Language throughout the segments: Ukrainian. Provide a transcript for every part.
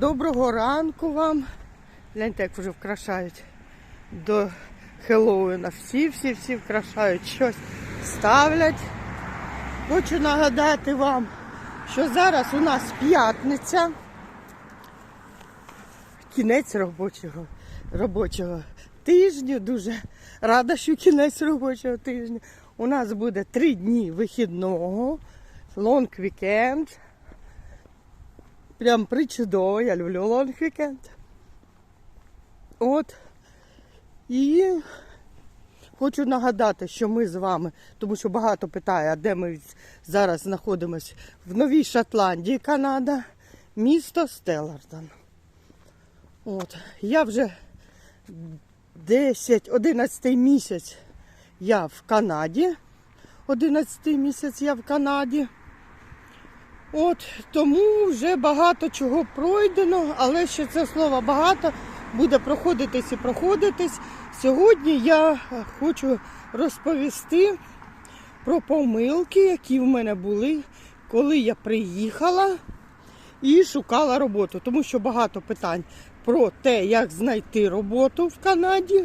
Доброго ранку вам. Гляньте, як вже вкрашають до Хеллоуіна. Всі, всі, всі вкрашають щось, ставлять. Хочу нагадати вам, що зараз у нас п'ятниця. Кінець робочого, робочого тижня. Дуже рада, що кінець робочого тижня. У нас буде три дні вихідного, лонг вікенд. Прям причудово, я люблю лонг вікенд. От. І хочу нагадати, що ми з вами, тому що багато питає, а де ми зараз знаходимося в Новій Шотландії, Канада, місто Стеллардон. От. Я вже 10-11 місяць я в Канаді. 11 місяць я в Канаді. От тому вже багато чого пройдено, але ще це слово багато буде проходитись і проходитись. Сьогодні я хочу розповісти про помилки, які в мене були, коли я приїхала і шукала роботу. Тому що багато питань про те, як знайти роботу в Канаді.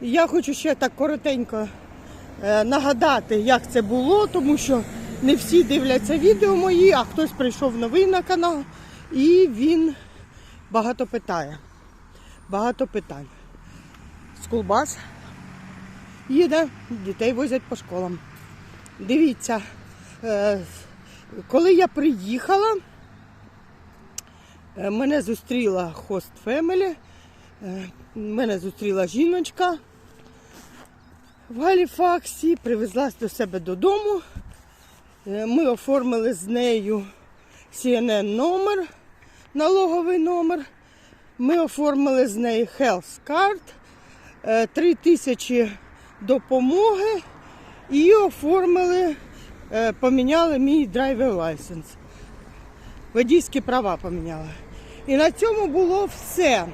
Я хочу ще так коротенько е, нагадати, як це було, тому що не всі дивляться відео мої, а хтось прийшов новий на канал і він багато питає. Багато питань. Скулбас їде, дітей возять по школам. Дивіться, е, коли я приїхала, е, мене зустріла хост Фемелі, мене зустріла жіночка в Галіфаксі, привезла до себе додому. Е, Ми оформили з нею CNN номер, налоговий номер. Ми оформили з нею Health Card, е, 3 тисячі допомоги і оформили, е, поміняли мій драйвер лайсенс. Водійські права поміняли. І на цьому було все.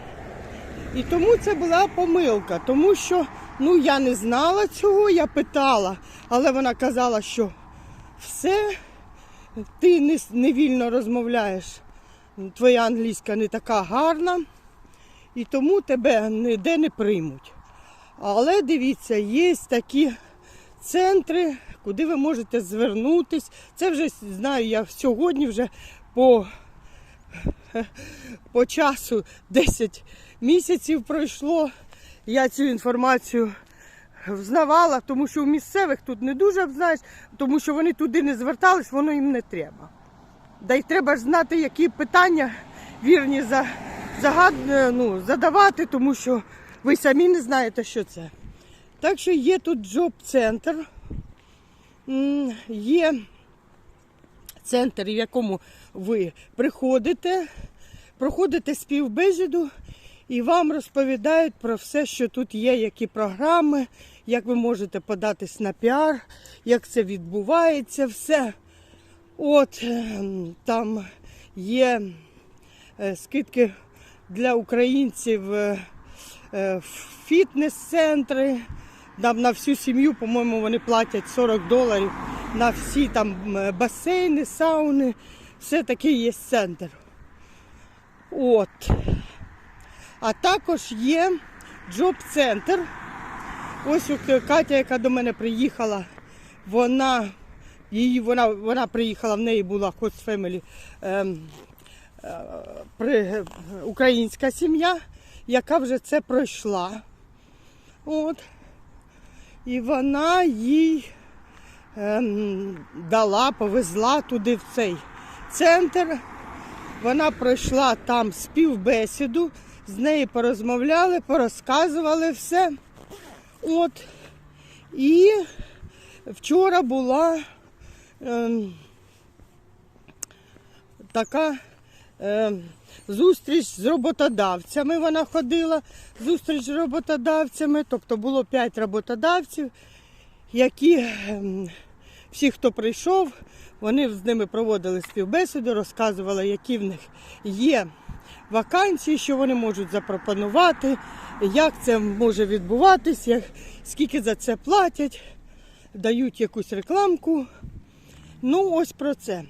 І тому це була помилка, тому що ну, я не знала цього, я питала, але вона казала, що все, ти не, невільно розмовляєш, твоя англійська не така гарна, і тому тебе ніде не приймуть. Але дивіться, є такі центри, куди ви можете звернутись. Це вже знаю я сьогодні вже по, по часу 10 місяців пройшло. Я цю інформацію взнавала, тому що у місцевих тут не дуже знаєш, тому що вони туди не звертались, воно їм не треба. Да й треба ж знати, які питання вірні за, загад, ну, задавати, тому що ви самі не знаєте, що це. Так що є тут джоб-центр, є центр, в якому ви приходите, проходите співбесіду і вам розповідають про все, що тут є, які програми, як ви можете податись на піар, як це відбувається, все. От ем, там є е, скидки для українців е, е, фітнес-центри. Там на всю сім'ю, по-моєму, вони платять 40 доларів на всі там басейни, сауни. Все таки є центр. От. А також є джоб-центр. Ось Катя, яка до мене приїхала, вона, її, вона, вона приїхала, в неї була Host Family ем, е, українська сім'я, яка вже це пройшла. От. І вона їй ем, дала, повезла туди в цей центр. Вона пройшла там співбесіду, з нею порозмовляли, порозказували все. От. І вчора була ем, така ем, зустріч з роботодавцями. Вона ходила, зустріч з роботодавцями, тобто було п'ять роботодавців, які ем, всі, хто прийшов, вони з ними проводили співбесіду, розказували, які в них є вакансії, що вони можуть запропонувати, як це може відбуватись, як, скільки за це платять, дають якусь рекламку. Ну, ось про це.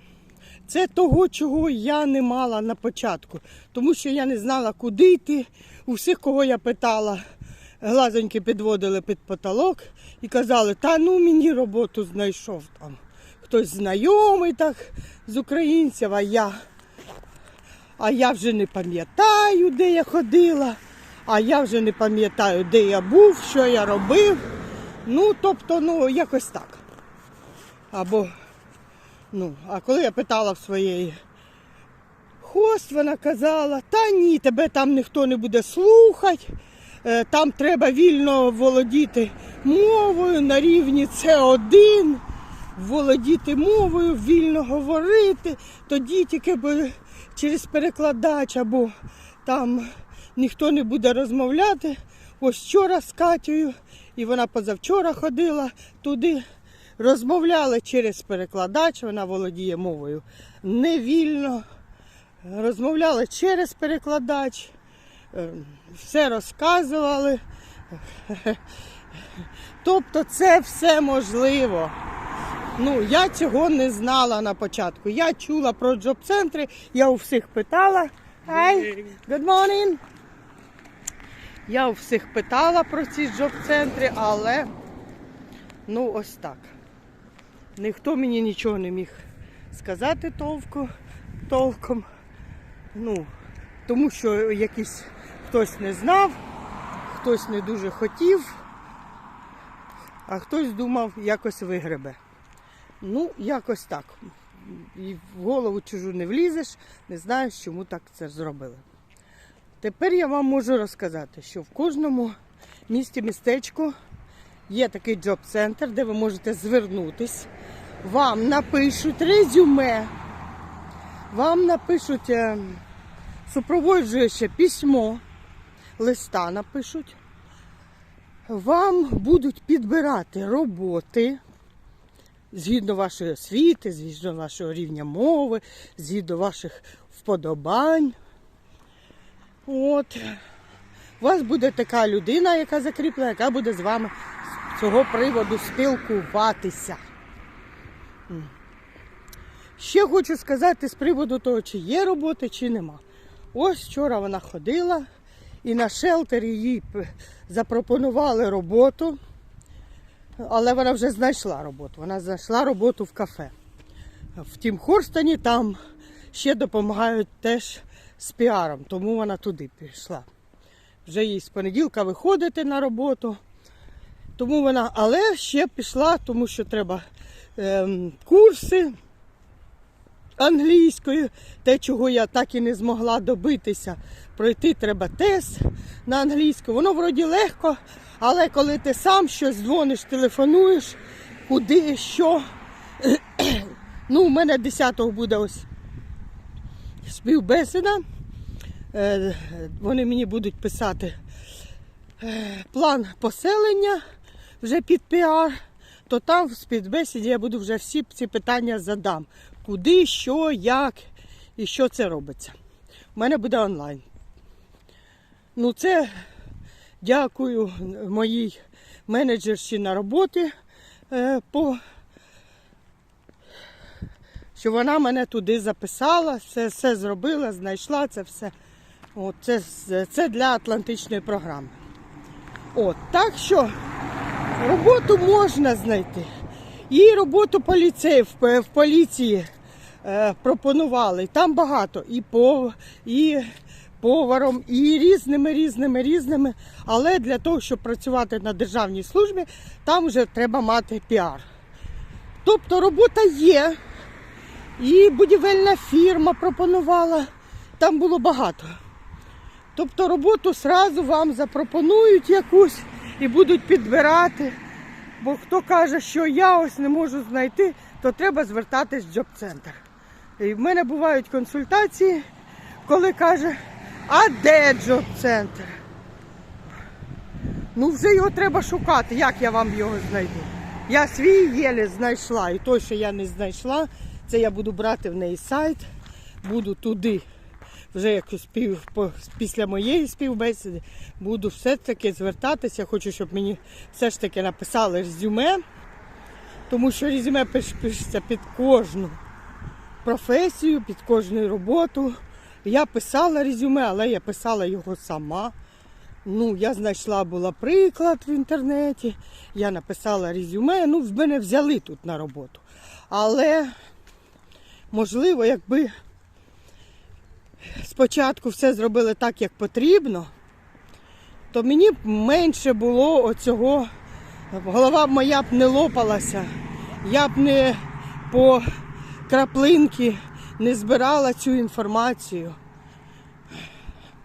Це того, чого я не мала на початку, тому що я не знала, куди йти. У всіх, кого я питала, глазоньки підводили під потолок і казали, та ну мені роботу знайшов там. Хтось знайомий так з українців, а я, а я вже не пам'ятаю, де я ходила, а я вже не пам'ятаю, де я був, що я робив. Ну, тобто, ну, якось так. Або, ну, а коли я питала в своєї хост, вона казала, та ні, тебе там ніхто не буде слухати, е, там треба вільно володіти мовою на рівні С1, володіти мовою, вільно говорити, тоді тільки би через перекладач або там ніхто не буде розмовляти. Ось вчора з Катєю, і вона позавчора ходила туди. Розмовляли через перекладач, вона володіє мовою невільно. Розмовляли через перекладач, е, все розказували. Тобто це все можливо. Ну, я цього не знала на початку. Я чула про джоб-центри, я у всіх питала. Hi, good morning. Я у всіх питала про ці джоб-центри, але ну ось так. Ніхто мені нічого не міг сказати толку, толком. Ну, тому що якийсь хтось не знав, хтось не дуже хотів, а хтось думав, якось вигребе. Ну, якось так. І в голову чужу не влізеш, не знаєш, чому так це зробили. Тепер я вам можу розказати, що в кожному місті містечку є такий джоб-центр, де ви можете звернутись. Вам напишуть резюме, вам напишуть е, супроводжуюче письмо, листа напишуть. Вам будуть підбирати роботи згідно вашої освіти, згідно вашого рівня мови, згідно ваших вподобань. От. У вас буде така людина, яка закріплена, яка буде з вами з цього приводу спілкуватися. Ще хочу сказати з приводу того, чи є робота, чи нема. Ось вчора вона ходила і на шелтері їй запропонували роботу, але вона вже знайшла роботу. Вона знайшла роботу в кафе. В Тім Хорстоні там ще допомагають теж з піаром, тому вона туди пішла. Вже їй з понеділка виходити на роботу. Тому вона, але ще пішла, тому що треба ем, курси англійської, те, чого я так і не змогла добитися. Пройти треба тест на англійську. Воно вроді легко, але коли ти сам щось дзвониш, телефонуєш, куди, що. ну, у мене 10-го буде ось співбесіда. Е, Вони мені будуть писати е, план поселення вже під піар, то там в співбесіді я буду вже всі ці питання задам. Куди, що, як і що це робиться. У мене буде онлайн. Ну, це дякую моїй менеджерші на роботі, е, по, що вона мене туди записала, все, все зробила, знайшла це все. От, це, це для Атлантичної програми. От, так що роботу можна знайти. І роботу поліцеїв в поліції е, пропонували. Там багато і пов, і поваром, і різними, різними, різними. Але для того, щоб працювати на державній службі, там вже треба мати піар. Тобто робота є, і будівельна фірма пропонувала. Там було багато. Тобто роботу сразу вам запропонують якусь і будуть підбирати. Бо хто каже, що я ось не можу знайти, то треба звертатись в джоб-центр. І в мене бувають консультації, коли каже, а де джоб-центр? Ну, вже його треба шукати. Як я вам його знайду? Я свій єлі знайшла. І той, що я не знайшла, це я буду брати в неї сайт, буду туди. Вже якось спів, після моєї співбесіди буду все-таки звертатися. Хочу, щоб мені все ж таки написали резюме, тому що резюме пишеться під кожну професію, під кожну роботу. Я писала резюме, але я писала його сама. Ну, я знайшла була приклад в інтернеті, я написала резюме, ну, в мене взяли тут на роботу. Але, можливо, якби спочатку все зробили так, як потрібно, то мені б менше було оцього, голова моя б не лопалася, я б не по краплинки не збирала цю інформацію.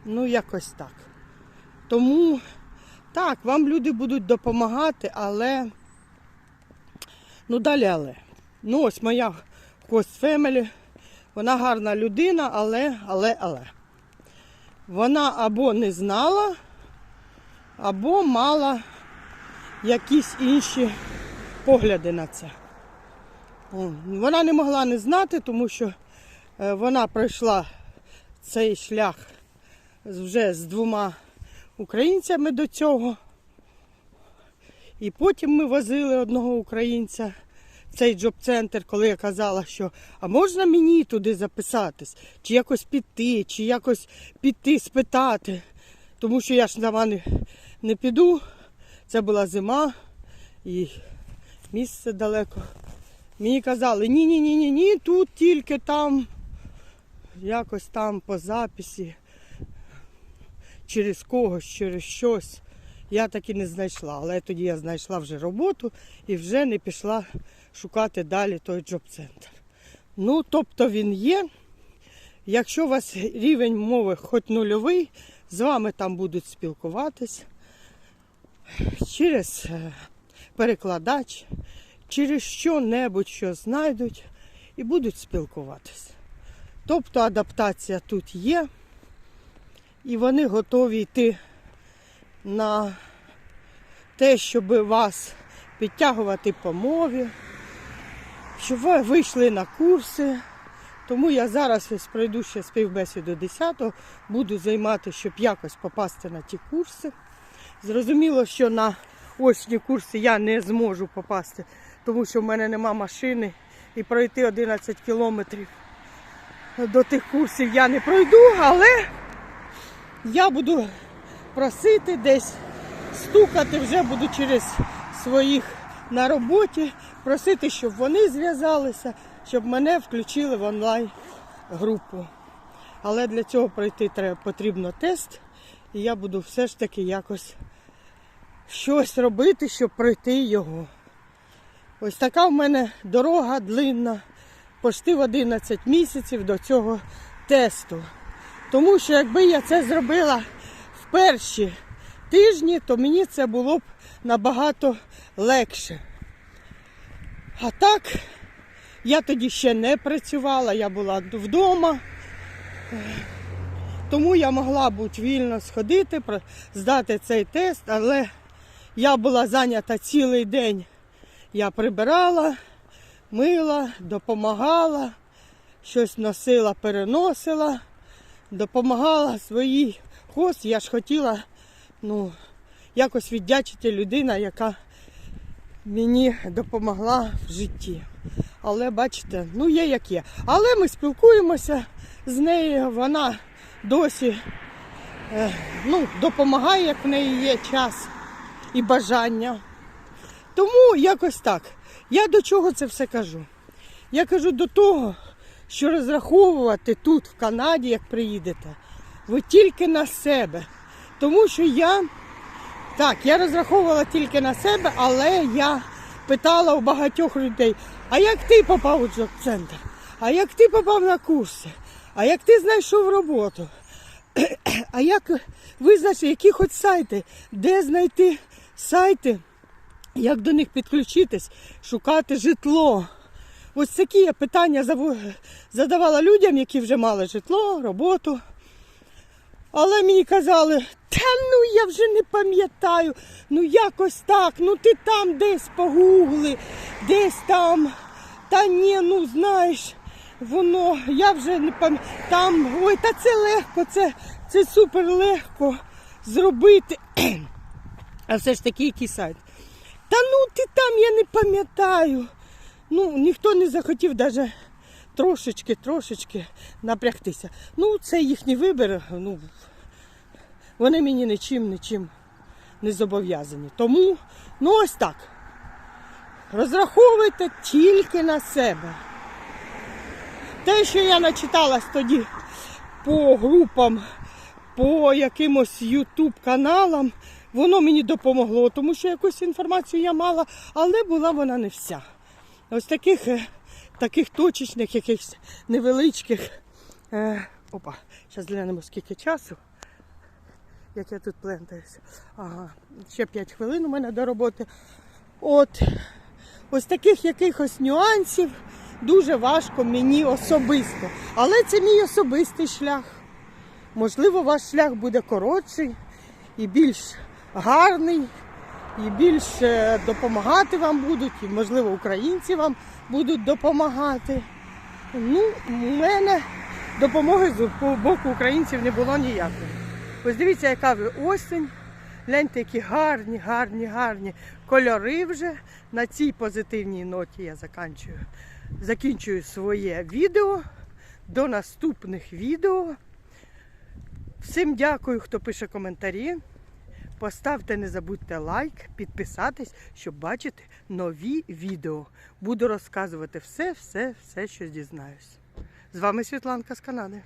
Ну, якось так. Тому так, вам люди будуть допомагати, але ну далі але. Ну, ось моя Host Family, вона гарна людина, але, але, але. Вона або не знала, або мала якісь інші погляди на це. Вона не могла не знати, тому що вона пройшла цей шлях вже з двома українцями до цього. І потім ми возили одного українця в цей джоб-центр, коли я казала, що а можна мені туди записатись, чи якось піти, чи якось піти спитати. Тому що я ж сама не, не піду. Це була зима і місце далеко. Мені казали, ні, ні, ні, ні, ні, тут тільки там, якось там по записі через когось, через щось. Я так і не знайшла. Але тоді я знайшла вже роботу і вже не пішла шукати далі той джоб-центр. Ну, тобто він є. Якщо у вас рівень мови хоч нульовий, з вами там будуть спілкуватись через е, перекладач, через що-небудь, що знайдуть, і будуть спілкуватись. Тобто адаптація тут є. І вони готові йти на те, щоб вас підтягувати по мові, щоб ви вийшли на курси. Тому я зараз ось пройду ще співбесіду 10-го, буду займатися, щоб якось попасти на ті курси. Зрозуміло, що на очні курси я не зможу попасти, тому що в мене нема машини і пройти 11 кілометрів до тих курсів я не пройду, але я буду просити десь стукати, вже буду через своїх на роботі, просити, щоб вони зв'язалися, щоб мене включили в онлайн групу. Але для цього пройти треба потрібно тест, і я буду все ж таки якось щось робити, щоб пройти його. Ось така в мене дорога длинна, почти в 11 місяців до цього тесту. Тому що якби я це зробила в перші тижні, то мені це було б набагато легше. А так, я тоді ще не працювала, я була вдома. Тому я могла бути вільно сходити, здати цей тест, але я була зайнята цілий день. Я прибирала, мила, допомагала, щось носила, переносила, допомагала своїй хост. Я ж хотіла ну, якось віддячити людина, яка мені допомогла в житті. Але бачите, ну є як є. Але ми спілкуємося з нею, вона досі е, ну, допомагає, як в неї є час і бажання. Тому якось так. Я до чого це все кажу? Я кажу до того, що розраховувати тут, в Канаді, як приїдете, ви тільки на себе. Тому що я так, я розраховувала тільки на себе, але я питала у багатьох людей, а як ти попав у джоб-центр? А як ти попав на курси? А як ти знайшов роботу? А як визначити, які хоч сайти, де знайти сайти, як до них підключитись, шукати житло? Ось такі я питання задавала людям, які вже мали житло, роботу. Але мені казали, та ну я вже не пам'ятаю, ну якось так, ну ти там десь погугли, десь там. Та ні, ну знаєш, воно, я вже не пам'ятаю. Там, ой, та це легко, це, це супер легко зробити. А все ж таки який сайт. Та ну ти там, я не пам'ятаю. Ну, ніхто не захотів навіть трошечки, трошечки напрягтися. Ну, це їхній вибір. Ну, вони мені нічим, нічим не зобов'язані. Тому, ну ось так. Розраховуйте тільки на себе. Те, що я начиталась тоді по групам, по якимось ютуб каналам, воно мені допомогло, тому що якусь інформацію я мала, але була вона не вся. Ось таких, е, таких точечних, якихось невеличких. Е, опа, зараз глянемо скільки часу. Як я тут плентаюся. Ага, ще 5 хвилин у мене до роботи. От ось таких якихось нюансів дуже важко мені особисто. Але це мій особистий шлях. Можливо, ваш шлях буде коротший і більш гарний, і більш е, допомагати вам будуть, і, можливо, українці вам будуть допомагати. Ну, у мене допомоги з боку українців не було ніякої. Ось дивіться, яка ви осінь. Гляньте, які гарні, гарні, гарні кольори вже. На цій позитивній ноті я закінчую, закінчую своє відео. До наступних відео. Всім дякую, хто пише коментарі. Поставте, не забудьте лайк, підписатись, щоб бачити нові відео. Буду розказувати все, все, все, що дізнаюсь. З вами Світланка з Канади.